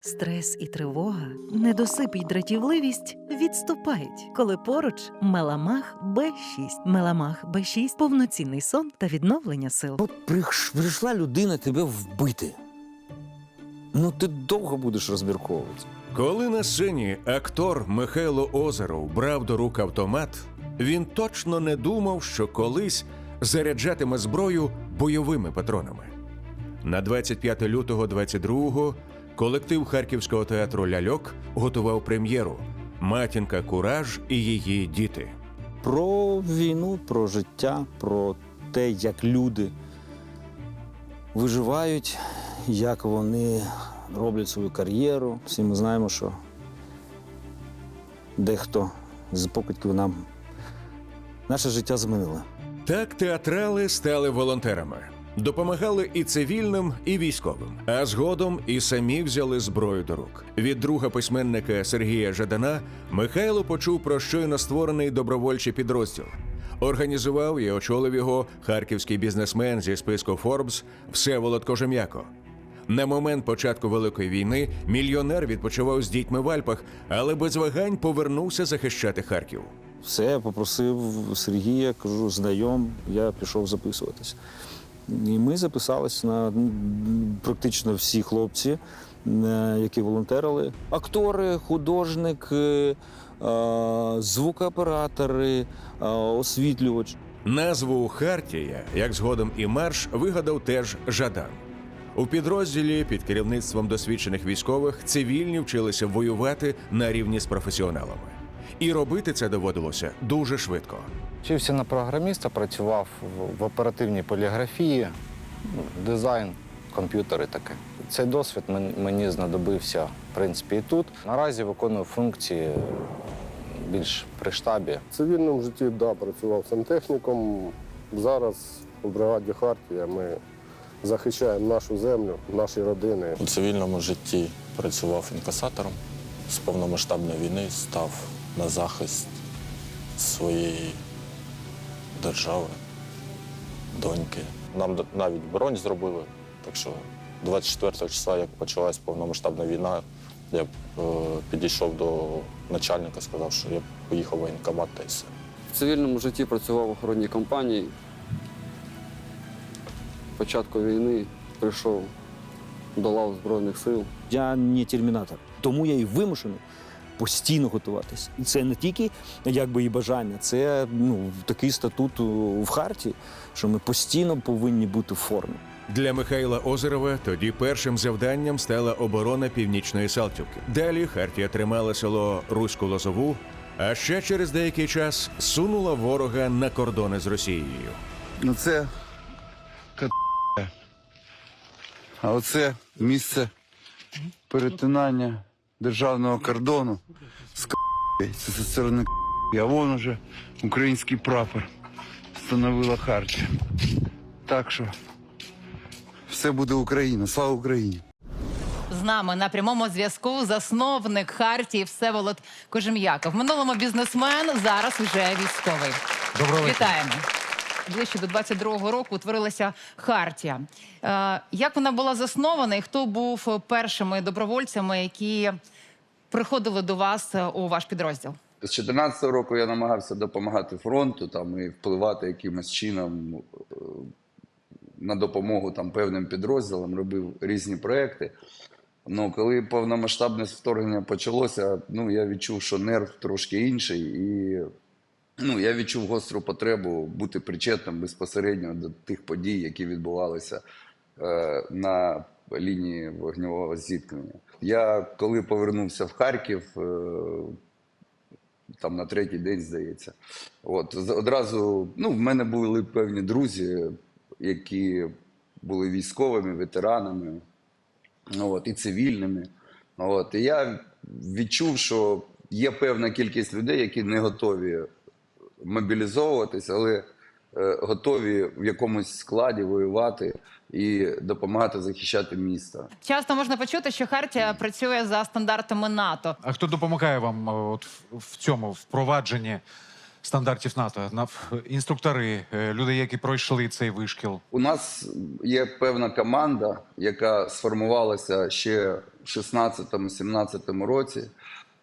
Стрес і тривога, недосип і дратівливість відступають, коли поруч Меламах Б6. Меламах Б6 – повноцінний сон та відновлення сил. От прийшла людина тебе вбити. Ну, ти довго будеш розмірковувати. Коли на сцені актор Михайло Озеров брав до рук автомат, він точно не думав, що колись заряджатиме зброю бойовими патронами. На 25 лютого 22-го колектив Харківського театру Ляльок готував прем'єру Матінка Кураж і її діти. Про війну, про життя, про те, як люди виживають, як вони роблять свою кар'єру. Всі ми знаємо, що дехто з покидьків нам наше життя змінило. Так театрали стали волонтерами. Допомагали і цивільним, і військовим. А згодом і самі взяли зброю до рук. Від друга письменника Сергія Жадана Михайло почув про щойно створений добровольчий підрозділ. Організував і очолив його харківський бізнесмен зі списку Forbes Всеволод Кожем'яко. На момент початку Великої війни мільйонер відпочивав з дітьми в Альпах, але без вагань повернувся захищати Харків. Все, я попросив Сергія, кажу, знайом, я пішов записуватись. І ми записались на практично всі хлопці, е, які волонтерили. Актори, художник, е, е, звукооператори, освітлювач. Назву Хартія, як згодом і марш, вигадав теж Жадан. У підрозділі під керівництвом досвідчених військових цивільні вчилися воювати на рівні з професіоналами. І робити це доводилося дуже швидко. Вчився на програміста, працював в, оперативній поліграфії, ну, дизайн, комп'ютери таке. Цей досвід мені знадобився, в принципі, і тут. Наразі виконую функції більш при штабі. В цивільному житті да, працював сантехніком. Зараз у бригаді Хартія ми захищаємо нашу землю, наші родини. У цивільному житті працював інкасатором. З повномасштабної війни став на захист своєї держави, доньки. Нам навіть бронь зробили. Так що 24 числа, як почалась повномасштабна війна, я е, підійшов до начальника, сказав, що я поїхав в воєнкомат та й все. В цивільному житті працював в охоронній компанії. Початку війни прийшов до лав Збройних сил. Я не термінатор, тому я і вимушений постійно готуватися. І це не тільки якби і бажання, це ну, такий статут в харті, що ми постійно повинні бути в формі. Для Михайла Озерова тоді першим завданням стала оборона північної Салтівки. Далі Хартія тримала село Руську Лозову, а ще через деякий час сунула ворога на кордони з Росією. Ну це. А оце місце перетинання державного кордону з. Це зі сторони. А вон уже український прапор встановила Хартія. Так що все буде Україна. Слава Україні! З нами на прямому зв'язку засновник Хартії Всеволод Кожем'яков. В минулому бізнесмен, зараз вже військовий. Доброго вечора. Вітаємо. Ближче до 22-го року утворилася Хартія. Е, як вона була заснована і хто був першими добровольцями, які приходили до вас е, у ваш підрозділ? З 14 року я намагався допомагати фронту там, і впливати якимось чином е, на допомогу там, певним підрозділам, робив різні проекти. Ну, коли повномасштабне вторгнення почалося, ну, я відчув, що нерв трошки інший, і ну, я відчув гостру потребу бути причетним безпосередньо до тих подій, які відбувалися е, на лінії вогневого зіткнення. Я коли повернувся в Харків, е, там на третій день, здається. От одразу ну, в мене були певні друзі, які були військовими, ветеранами, от, і цивільними. От, і я відчув, що є певна кількість людей, які не готові мобілізовуватись, але е, готові в якомусь складі воювати і допомагати захищати місто. Часто можна почути, що Хартія працює за стандартами НАТО. А хто допомагає вам е, от в- в цьому впровадженні стандартів НАТО? На інструктори, е, люди, які пройшли цей вишкіл. У нас є певна команда, яка сформувалася ще 16-17 році.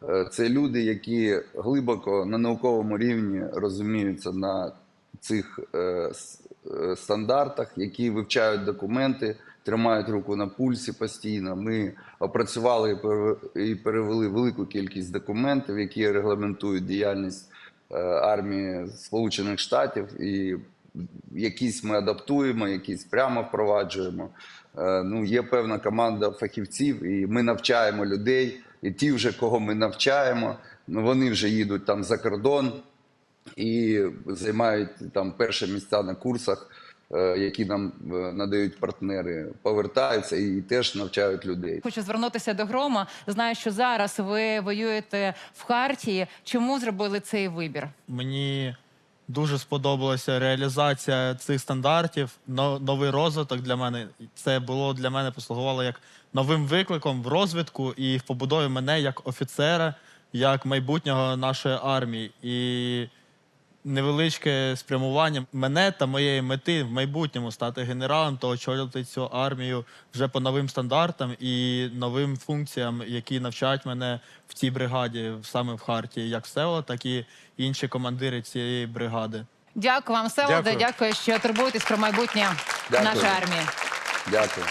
Е, Це люди, які глибоко на науковому рівні розуміються на цих е, е, стандартах, які вивчають документи, тримають руку на пульсі постійно. Ми опрацювали і перевели велику кількість документів, які регламентують діяльність армії Сполучених Штатів, і якісь ми адаптуємо, якісь прямо впроваджуємо. Ну, є певна команда фахівців, і ми навчаємо людей. І ті, вже кого ми навчаємо, ну вони вже їдуть там за кордон і займають там перші місця на курсах, е, які нам е, надають партнери, повертаються і теж навчають людей. Хочу звернутися до Грома. Знаю, що зараз ви воюєте в Хартії. Чому зробили цей вибір? Мені дуже сподобалася реалізація цих стандартів, новий розвиток для мене. Це було для мене послугувало як новим викликом в розвитку і в побудові мене як офіцера, як майбутнього нашої армії. І невеличке спрямування мене та моєї мети в майбутньому стати генералом та очолювати цю армію вже по новим стандартам і новим функціям, які навчають мене в цій бригаді, саме в Харті, як Всеволод, так і інші командири цієї бригади. Дякую вам, Селоде. Дякую. Дякую, що турбуєтесь про майбутнє Дякую. нашої армії. Дякую.